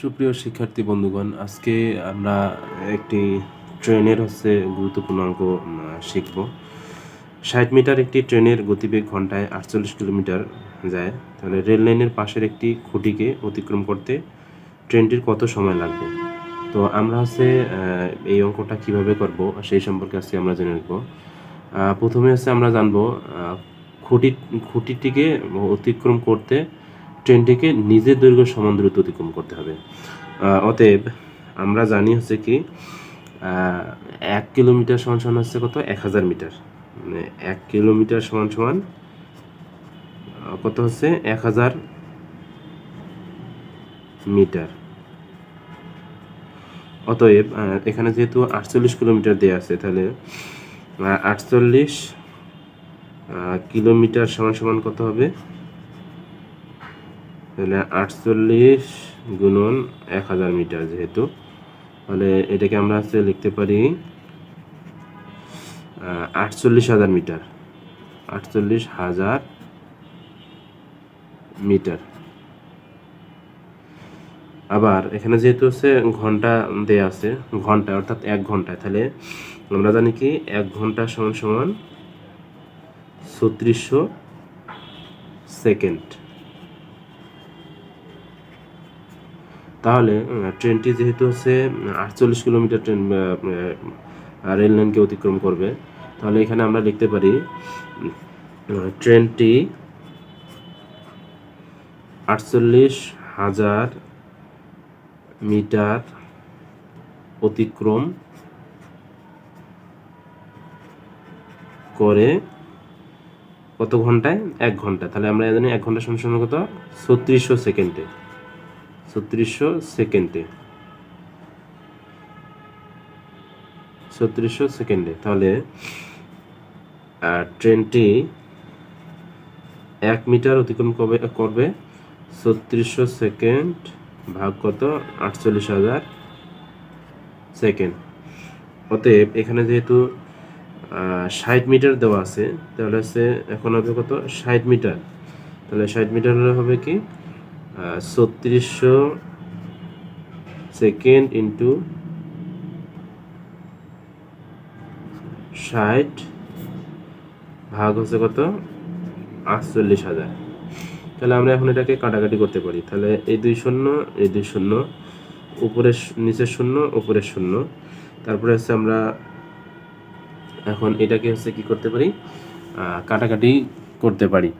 সুপ্রিয় শিক্ষার্থী বন্ধুগণ, আজকে আমরা একটি ট্রেনের হচ্ছে গুরুত্বপূর্ণ অঙ্ক শিখব। ষাট মিটার একটি ট্রেনের গতিবেগ ঘন্টায় আটচল্লিশ কিলোমিটার যায়। তাহলে রেল লাইনের পাশের একটি খুঁটিকে অতিক্রম করতে ট্রেনটির কত সময় লাগবে? তো আমরা হচ্ছে এই অঙ্কটা কীভাবে করব সেই সম্পর্কে আজকে আমরা জেনে নেব। প্রথমে হচ্ছে আমরা জানব খুঁটি, খুঁটিটিকে অতিক্রম করতে ট্রেনটিকে নিজের দৈর্ঘ্য সমান দূরত্ব অতিক্রম করতে হবে। অতএব আমরা জানি হচ্ছে কি এক কিলোমিটার সমান সমান হচ্ছে কত? এক হাজার মিটার। মানে এক কিলোমিটার সমান সমান কত হচ্ছে? এক হাজার মিটার। অতএব এখানে যেহেতু আটচল্লিশ কিলোমিটার দেওয়া আছে, তাহলে আটচল্লিশ কিলোমিটার সমান সমান কত হবে? তাহলে আটচল্লিশ গুণন এক হাজার মিটার যেহেতু, তাহলে এটাকে আমরা হচ্ছে লিখতে পারি আটচল্লিশ হাজার মিটার, আটচল্লিশ হাজার মিটার। আবার এখানে যেহেতু হচ্ছে ঘণ্টা দেয়া আছে, ঘণ্টা অর্থাৎ এক ঘন্টায়, তাহলে আমরা জানি কি, এক ঘণ্টা সমান সমান ছত্রিশশো সেকেন্ড। তাহলে ট্রেনটি যেহেতু হচ্ছে আটচল্লিশ কিলোমিটার ট্রেন রেল লাইনকে অতিক্রম করবে, তাহলে এখানে আমরা লিখতে পারি ট্রেনটি আটচল্লিশ হাজার মিটার অতিক্রম করে কত ঘন্টায়? এক ঘণ্টা। তাহলে আমরা জানি এক ঘণ্টা সমান সমান কত? ছত্রিশশো সেকেন্ডে। ছত্রিশশো সেকেন্ডে। ছত্রিশশো সেকেন্ডে। তাহলে ট্রেনটি এক মিটার অতিক্রম করবে করবে। ছত্রিশশো সেকেন্ড ভাগ কত? আটচল্লিশ হাজার সেকেন্ড। অতএব, এখানে যেহেতু ষাট মিটার দেওয়া আছে, তাহলে হচ্ছে এখন হবে কত? ষাট মিটার। তাহলে ষাট মিটার হবে কি? ছত্রিশশো সেকেন্ড ইন্টু ষাট ভাগ হচ্ছে কত? আটচল্লিশ হাজার। তাহলে আমরা এখন এটাকে কাটাকাটি করতে পারি। তাহলে এই দুই শূন্য, এই দুই শূন্য উপরের নিচের শূন্য উপরের শূন্য। তারপরে হচ্ছে আমরা এখন এটাকে হচ্ছে কি করতে পারি? কাটাকাটি করতে পারি।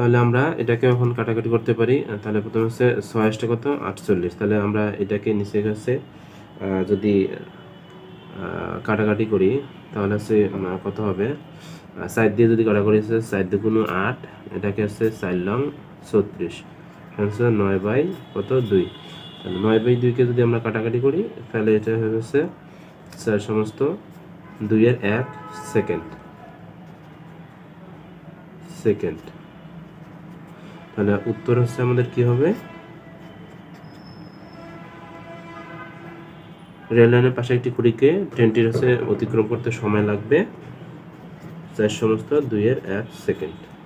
তাহলে আমরা এটাকে এখন কাটাকাটি করতে পারি তাহলে প্রথমে হচ্ছে ছয়াশটা কত? আটচল্লিশ। তাহলে আমরা এটাকে নিচে হচ্ছে যদি কাটাকাটি করি, তাহলে হচ্ছে কত হবে? সাইড দিয়ে যদি কাটাকাটি হচ্ছে সাইড দুগুণ আট, এটাকে হচ্ছে চার লং ছত্রিশ। হচ্ছে নয় বাই কত? দুই। তাহলে নয় বাই দুইকে যদি আমরা কাটাকাটি করি, তাহলে এটা হচ্ছে চার সমস্ত দুইয়ের এক সেকেন্ড। সেকেন্ড। তাহলে উত্তর হচ্ছে আমাদের কি হবে? রেল লাইনের পাশে একটি খুঁড়িকে ট্রেনটির হচ্ছে অতিক্রম করতে সময় লাগবে। চার সমস্ত দুইয়ের এক সেকেন্ড।